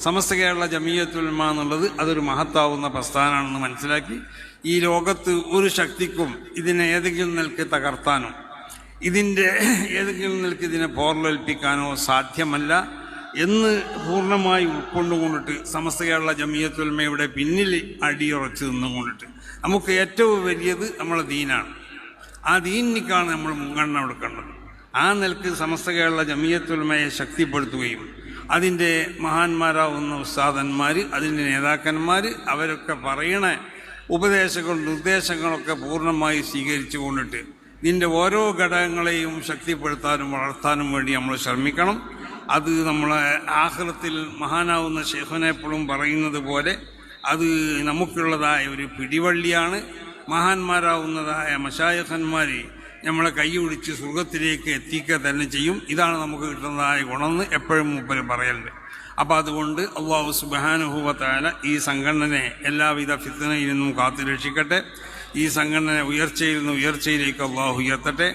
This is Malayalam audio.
സമസ്ത കേരള ജമീയത്തുൽമ എന്നുള്ളത് അതൊരു മഹത്താവുന്ന പ്രസ്ഥാനമാണെന്ന് മനസ്സിലാക്കി ഈ ലോകത്ത് ഒരു ശക്തിക്കും ഇതിനെ ഏതെങ്കിലും നിലയ്ക്ക് തകർത്താനോ ഇതിന്റെ ഏതെങ്കിലും നിലയ്ക്ക് ഇതിനെ പോർലേൽപ്പിക്കാനോ സാധ്യമല്ല എന്ന് പൂർണമായി ഉൾക്കൊണ്ടുകൊണ്ടിട്ട് സമസ്ത കേരള ജമീയത്തുൽമയുടെ പിന്നിൽ അടിയുറച്ച് നിന്നുകൊണ്ടിട്ട് നമുക്ക് ഏറ്റവും വലിയത് നമ്മളെ ദീനാണ്. ആ ദീനിക്കാണ് നമ്മൾ മുൻഗണന കൊടുക്കേണ്ടത്. ആ നിലയ്ക്ക് സമസ്ത കേരള ജമീയത്തുൽമയെ ശക്തിപ്പെടുത്തുകയും അതിന്റെ മഹാന്മാരാവുന്ന ഉസ്താദന്മാർ അതിന്റെ നേതാക്കന്മാർ അവരൊക്കെ പറയണ ഉപദേശങ്ങളും നിർദ്ദേശങ്ങളൊക്കെ പൂർണമായി സ്വീകരിച്ചു കൊണ്ടിട്ട് ഇതിന്റെ ഓരോ ഘടകങ്ങളെയും ശക്തിപ്പെടുത്താനും വളർത്താനും വേണ്ടി നമ്മൾ ശ്രമിക്കണം. അത് നമ്മളെ ആഹൃത്തിൽ മഹാനാവുന്ന ഷെഹുനെപ്പോഴും പറയുന്നത് പോലെ അത് നമുക്കുള്ളതായ ഒരു പിടിവള്ളിയാണ്. മഹാന്മാരാവുന്നതായ മഷായഖന്മാർ നമ്മളെ കൈ പിടിച്ച് സ്വർഗത്തിലേക്ക് എത്തിക്കുക തന്നെ ചെയ്യും. ഇതാണ് നമുക്ക് കിട്ടുന്നതായ ഗുണമെന്ന് എപ്പോഴും മുമ്പിൽ പറയലുണ്ട്. അപ്പം അതുകൊണ്ട് അള്ളാഹു സുബാനുഭവത്തായ ഈ സംഘടനയെ എല്ലാവിധ ഫിത്തനയിൽ നിന്നും കാത്തു രക്ഷിക്കട്ടെ ഈ സംഘടന ഉയർച്ചയിൽ നിന്ന് ഉയർച്ചയിലേക്ക് അള്ളാഹു ഉയർത്തട്ടെ.